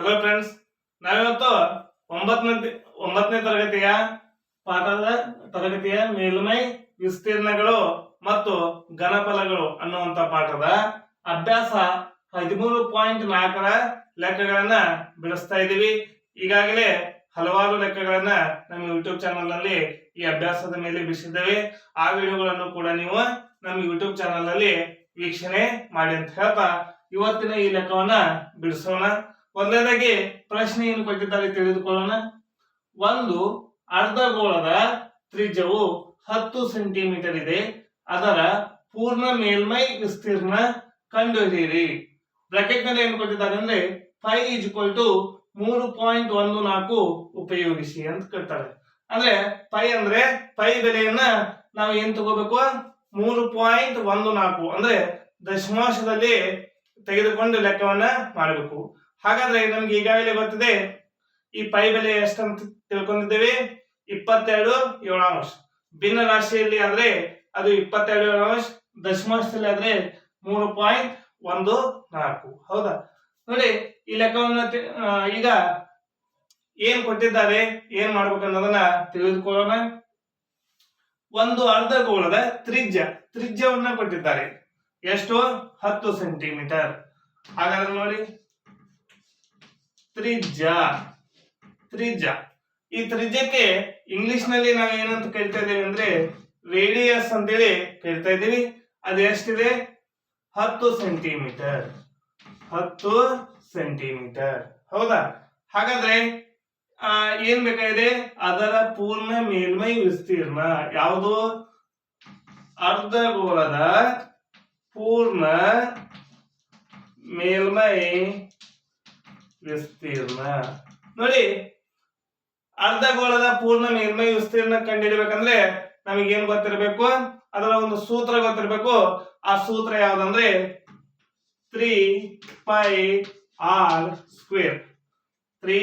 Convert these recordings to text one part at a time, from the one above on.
Hello friends ನಾವಿವತ್ತು ಒಂಬತ್ತನೇ ಒಂಬತ್ತನೇ ತರಗತಿಯ ಪಾಠದ ತರಗತಿಯ ಮೇಲ್ಮೈ ವಿಸ್ತೀರ್ಣಗಳು ಮತ್ತು ಘನಫಲಗಳು ಅನ್ನುವಂತ ಪಾಠದ ಅಭ್ಯಾಸ ಹದಿಮೂರು ಪಾಯಿಂಟ್ ನಾಲ್ಕರ ಲೆಕ್ಕಗಳನ್ನ ಬಿಡಿಸ್ತಾ ಇದ್ದೀವಿ. ಈಗಾಗಲೇ ಹಲವಾರು ಲೆಕ್ಕಗಳನ್ನ ನಮ್ಮ ಯೂಟ್ಯೂಬ್ ಚಾನಲ್ನಲ್ಲಿ ಈ ಅಭ್ಯಾಸದ ಮೇಲೆ ಬಿಡಿಸಿದ್ದೇವೆ. ಆ ವಿಡಿಯೋಗಳನ್ನು ಕೂಡ ನೀವು ನಮ್ಮ ಯೂಟ್ಯೂಬ್ ಚಾನಲ್ನಲ್ಲಿ ವೀಕ್ಷಣೆ ಮಾಡಿ ಅಂತ ಹೇಳ್ತಾ ಇವತ್ತಿನ ಈ ಲೆಕ್ಕವನ್ನ ಬಿಡಿಸೋಣ. ಒಂದನೇದಾಗಿ ಪ್ರಶ್ನೆ ಏನು ಕೊಟ್ಟಿದ್ದಾರೆ ತಿಳಿದುಕೊಳ್ಳೋಣ. ಒಂದು ಅರ್ಧಗೋಳದ ತ್ರಿಜ್ಯವು ಹತ್ತು ಸೆಂಟಿಮೀಟರ್ ಇದೆ. ಅದರ ಪೂರ್ಣ ಮೇಲ್ಮೈ ವಿಸ್ತೀರ್ಣ ಕಂಡುಹಿಡಿಯಿರಿ. ಬ್ರಾಕೆಟ್ನಲ್ಲಿ ಏನು ಕೊಟ್ಟಿದ್ದಾರೆ ಅಂದ್ರೆ ಫೈ ಇಸ್ ಇಕ್ವಲ್ ಟು ಮೂರು ಪಾಯಿಂಟ್ ಒಂದು ನಾಲ್ಕು ಉಪಯೋಗಿಸಿ ಅಂತ ಕೇಳ್ತಾರೆ ಅಂದ್ರೆ ಪೈ ಅಂದ್ರೆ ಪೈ ಬೆಲೆಯನ್ನ ನಾವು ಏನ್ ತಗೋಬೇಕು? ಮೂರು ಪಾಯಿಂಟ್ ಒಂದು ನಾಲ್ಕು ಅಂದ್ರೆ ದಶಮಾಂಶದಲ್ಲಿ ತೆಗೆದುಕೊಂಡು ಲೆಕ್ಕವನ್ನ ಮಾಡಬೇಕು. ಹಾಗಾದ್ರೆ ನಮ್ಗೆ ಈಗಾಗಲೇ ಗೊತ್ತಿದೆ, ಈ ಪೈ ಬೆಲೆ ಎಷ್ಟಂತ ತಿಳ್ಕೊಂಡಿದ್ದೇವೆ? ಇಪ್ಪತ್ತೆರಡು ಏಳಾಂಶ ಭಿನ್ನ ರಾಶಿಯಲ್ಲಿ ಆದ್ರೆ ಅದು ಇಪ್ಪತ್ತೆರಡು ಏಳಾಂಶ ದಶಮಾಂಶದಲ್ಲಿ ಆದ್ರೆ ಮೂರು ಪಾಯಿಂಟ್ ಒಂದು ನಾಲ್ಕು. ಹೌದಾ? ನೋಡಿ, ಈ ಲೆಕ್ಕವನ್ನ ಈಗ ಏನ್ ಕೊಟ್ಟಿದ್ದಾರೆ, ಏನ್ ಮಾಡ್ಬೇಕು ಅನ್ನೋದನ್ನ ತಿಳಿದುಕೊಳ್ಳೋಣ. ಒಂದು ಅರ್ಧ ಗೋಳದ ತ್ರಿಜ್ಯ, ತ್ರಿಜ್ಯವನ್ನ ಕೊಟ್ಟಿದ್ದಾರೆ. ಎಷ್ಟು? ಹತ್ತು ಸೆಂಟಿಮೀಟರ್. ಹಾಗಾದ್ರೆ ನೋಡಿ. ತ್ರಿಜ್ಯ ತ್ರಿಜ್ಯ ಈ ತ್ರಿಜ್ಯಕ್ಕೆ ಇಂಗ್ಲಿಷ್ನಲ್ಲಿ ನಾವು ಏನಂತ ಕೇಳ್ತಾ ಇದ್ದೀವಿ ಅಂದ್ರೆ ರೇಡಿಯಸ್ ಅಂತೇಳಿ ಕೇಳ್ತಾ ಇದ್ದೀವಿ. ಅದು ಎಷ್ಟಿದೆ? ಹತ್ತು ಸೆಂಟಿಮೀಟರ್. ಹತ್ತು ಸೆಂಟಿಮೀಟರ್. ಹೌದಾ? ಹಾಗಾದ್ರೆ ಆ, ಏನ್ ಬೇಕಾಗಿದೆ? ಅದರ ಪೂರ್ಣ ಮೇಲ್ಮೈ ವಿಸ್ತೀರ್ಣ. ಯಾವುದು? ಅರ್ಧಗೋಳದ ಪೂರ್ಣ ಮೇಲ್ಮೈ ವಿಸ್ತೀರ್ಣ. ನೋಡಿ ಅರ್ಧಗೋಳದ ಪೂರ್ಣ ಮೇಲ್ಮೈ ವಿಸ್ತೀರ್ಣ ಕಂಡುಹಿಡಿಬೇಕಂದ್ರೆ ನಮಗೆ ಏನ್ ಗೊತ್ತಿರಬೇಕು? ಅದರ ಒಂದು ಸೂತ್ರ ಗೊತ್ತಿರಬೇಕು. ಆ ಸೂತ್ರ ಯಾವ್ದಂದ್ರೆ three pi r square. Three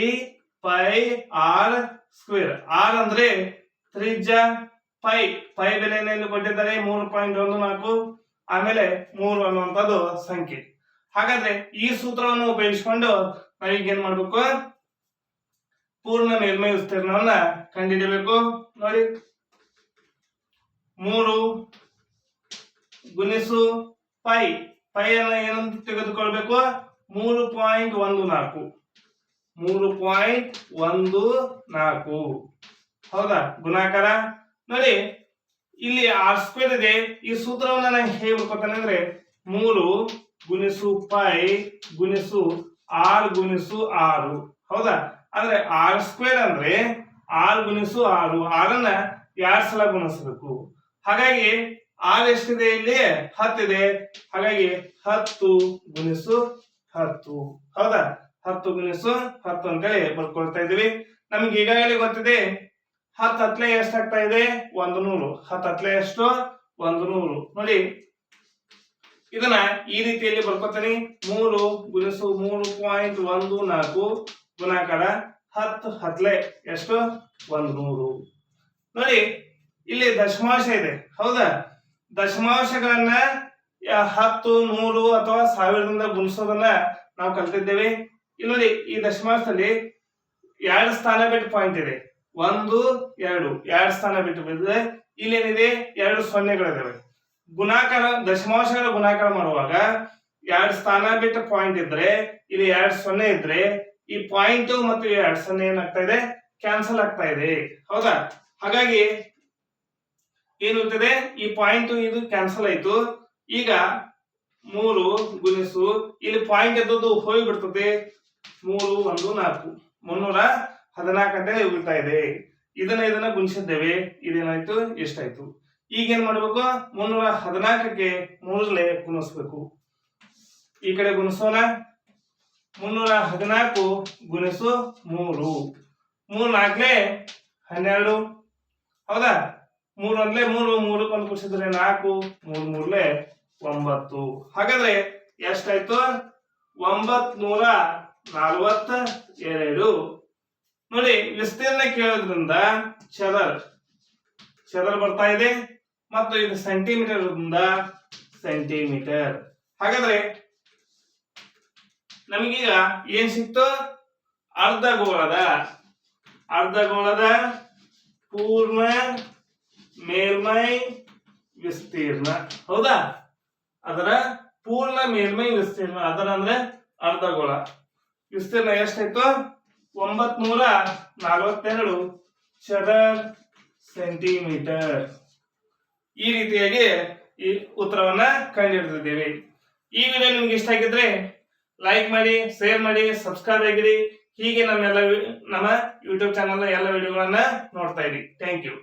pi r square. R ಅಂದ್ರೆ ತ್ರಿಜ ಪೈ. ಪೈ ಬೆಲೆಯನ್ನು ಕೊಟ್ಟಿದ್ದಾರೆ? ಮೂರು ಪಾಯಿಂಟ್ ಒಂದು ನಾಲ್ಕು. ಆಮೇಲೆ ಮೂರು ಅನ್ನುವಂಥದ್ದು ಸಂಖ್ಯೆ. ಹಾಗಾದ್ರೆ ಈ ಸೂತ್ರವನ್ನು ಉಪಯೋಗಿಸಿಕೊಂಡು ನಾವೀಗ ಏನ್ ಮಾಡ್ಬೇಕು? ಪೂರ್ಣ ಮೇಲ್ಮೈ ವಿಸ್ತೀರ್ಣವನ್ನ ಕಂಡುಹಿಡಿಬೇಕು ನೋಡಿ. ಮೂರು ಗುಣಿಸು ಪೈ. ಪೈ ಅನ್ನ ಏನಂತ ತೆಗೆದುಕೊಳ್ಬೇಕು? ಮೂರು ಪಾಯಿಂಟ್ ಒಂದು ನಾಲ್ಕು. ಮೂರು ಪಾಯಿಂಟ್ ಒಂದು ನಾಲ್ಕು. ಹೌದಾ? ಗುಣಾಕಾರ. ನೋಡಿ, ಇಲ್ಲಿ ಆರ್ ಸ್ಕ್ವೇರ್ ಇದೆ. ಈ ಸೂತ್ರವನ್ನ ನಾನು ಹೇಗೆ ಅಂದ್ರೆ, ಮೂರು ಗುಣಿಸು ಪೈ ಗುಣಿಸು ಆರ್ ಗುಣಿಸು ಆರು. ಹೌದಾ? ಅಂದ್ರೆ ಆರ್ ಸ್ಕ್ವೇರ್ ಅಂದ್ರೆ ಆರ್ ಗುಣಿಸು ಆರು. ಆರನ್ನ ಎರಡ್ ಸಲ ಗುಣಿಸಬೇಕು? ಹಾಗಾಗಿ ಆರ್ ಎಷ್ಟಿದೆ ಇಲ್ಲಿ? ಹತ್ತಿದೆ ಹಾಗಾಗಿ ಹತ್ತು ಗುಣಿಸು ಹತ್ತು. ಹೌದಾ? ಹತ್ತು ಗುಣಿಸು ಹತ್ತು ಅಂತೇಳಿ ಬರ್ಕೊಳ್ತಾ ಇದೀವಿ ನಮ್ಗೆ ಈಗಾಗಲೇ ಗೊತ್ತಿದೆ. ಹತ್ತು ಹತ್ಲೆ ಎಷ್ಟಾಗ್ತಾ ಇದೆ? ಒಂದು ನೂರು. ಹತ್ತು ಹತ್ಲೆ ಎಷ್ಟು? ಒಂದು ನೂರು. ನೋಡಿ ಇದನ್ನ ಈ ರೀತಿಯಲ್ಲಿ ಬರ್ಕೊತೀನಿ. ಮೂರು ಗುಣಿಸು ಮೂರು ಪಾಯಿಂಟ್ ಒಂದು ನಾಲ್ಕು ಗುಣಾಕಾರ ಹತ್ತು ಹತ್ಲೆ ಎಷ್ಟು? ಒಂದು ನೂರು ನೋಡಿ, ಇಲ್ಲಿ ದಶಮಾಂಶ ಇದೆ. ಹೌದಾ? ದಶಮಾಂಶಗಳನ್ನ ಹತ್ತು, ನೂರು ಅಥವಾ ಸಾವಿರದಿಂದ ಗುಣಿಸೋದನ್ನ ನಾವು ಕಲ್ತಿದ್ದೇವೆ. ಇಲ್ಲಿ ನೋಡಿ, ಈ ದಶಮಾಂಶದಲ್ಲಿ ಎರಡು ಸ್ಥಾನ ಬಿಟ್ಟು ಪಾಯಿಂಟ್ ಇದೆ. ಒಂದು, ಎರಡು. ಎರಡು ಸ್ಥಾನ ಬಿಟ್ಟು ಬಿದ್ದರೆ ಇಲ್ಲೇನಿದೆ? ಎರಡು ಸೊನ್ನೆಗಳಿದಾವೆ. ಗುಣಾಕಾರ, ದಶಮಾಂಶಗಳ ಗುಣಾಕಾರ ಮಾಡುವಾಗ ಎರಡು ಸ್ಥಾನ ಬಿಟ್ಟು ಪಾಯಿಂಟ್ ಇದ್ರೆ, ಇಲ್ಲಿ ಎರಡು ಸೊನ್ನೆ ಇದ್ರೆ, ಈ ಪಾಯಿಂಟ್ ಮತ್ತು ಎರಡ್ ಸೊನ್ನೆ ಏನಾಗ್ತಾ ಇದೆ? ಕ್ಯಾನ್ಸಲ್ ಆಗ್ತಾ ಇದೆ. ಹೌದಾ? ಹಾಗಾಗಿ ಏನಿರ್ತದೆ ಈ ಪಾಯಿಂಟ್ ಇದು ಕ್ಯಾನ್ಸಲ್ ಆಯ್ತು. ಈಗ ಮೂರು ಗುಣಿಸು, ಇಲ್ಲಿ ಪಾಯಿಂಟ್ ಎದ್ದದ್ದು ಹೋಗಿ ಬಿಡ್ತದೆ ಮೂರು, ಒಂದು, ನಾಲ್ಕು. ಮುನ್ನೂರ ಹದಿನಾಲ್ಕು ಅಂತೇಳಿ ಉಳಿತಾ ಇದೆ. ಇದನ್ನ ಇದನ್ನ ಗುಣಿಸಿದ್ದೇವೆ. ಇದೇನಾಯ್ತು? ಎಷ್ಟಾಯ್ತು? ಈಗ ಏನ್ ಮಾಡ್ಬೇಕು? ಮುನ್ನೂರ ಹದಿನಾಲ್ಕಕ್ಕೆ ಮೂರಲೆ ಗುಣಿಸ್ಬೇಕು. ಈ ಕಡೆ ಗುಣಿಸೋಣ. ಮುನ್ನೂರ ಹದಿನಾಲ್ಕು ಗುಣಿಸು ಮೂರು. ಮೂರು ನಾಲ್ಕಲೇ ಹನ್ನೆರಡು. ಹೌದಾ? ಮೂರು ಒಂದ್ಲೆ ಮೂರು ಮೂರಕ್ಕೆ ಒಂದು ಕುಸಿದ್ರೆ ನಾಲ್ಕು, ಮೂರು ಮೂರ್ಲೆ ಒಂಬತ್ತು. ಹಾಗಾದ್ರೆ ಎಷ್ಟಾಯ್ತು? ಒಂಬತ್ ನೂರ ನಲ್ವತ್ತ ಎರಡು ನೋಡಿ, ವಿಸ್ತೀರ್ಣ ಕೇಳೋದ್ರಿಂದ ಚದರ್ ಚದರ್ ಬರ್ತಾ ಇದೆ. ಮತ್ತು ಇದು ಸೆಂಟಿಮೀಟರ್ ಸೆಂಟಿಮೀಟರ್ ಹಾಗಾದ್ರೆ ನಮಗೀಗ ಏನ್ ಸಿಕ್ತು? ಅರ್ಧಗೋಳದ ಅರ್ಧಗೋಳದ ಪೂರ್ಣ, ಮೇಲ್ಮೈ, ವಿಸ್ತೀರ್ಣ. ಹೌದಾ? ಅದರ ಪೂರ್ಣ, ಮೇಲ್ಮೈ, ವಿಸ್ತೀರ್ಣ. ಅದರ ಅಂದ್ರೆ ಅರ್ಧಗೋಳ. ವಿಸ್ತೀರ್ಣ ಎಷ್ಟಾಯ್ತು? ಒಂಬತ್ ನೂರ ನಲವತ್ತೆರಡು ಚದರ ಸೆಂಟಿಮೀಟರ್ ಈ ರೀತಿಯಾಗಿ ಈ ಉತ್ತರವನ್ನ ಕಂಡುಹಿಡಿದಿದ್ದೇವೆ. ಈ ವಿಡಿಯೋ ನಿಮ್ಗೆ ಇಷ್ಟ ಆಗಿದ್ರೆ ಲೈಕ್ ಮಾಡಿ ಶೇರ್ ಮಾಡಿ ಸಬ್ಸ್ಕ್ರೈಬ್ ಆಗಿರಿ. ಹೀಗೆ ನಮ್ಮೆಲ್ಲ ನಮ್ಮ ಯೂಟ್ಯೂಬ್ ಚಾನಲ್ ಎಲ್ಲ ವಿಡಿಯೋಗಳನ್ನ ನೋಡ್ತಾ ಇರಿ. Thank you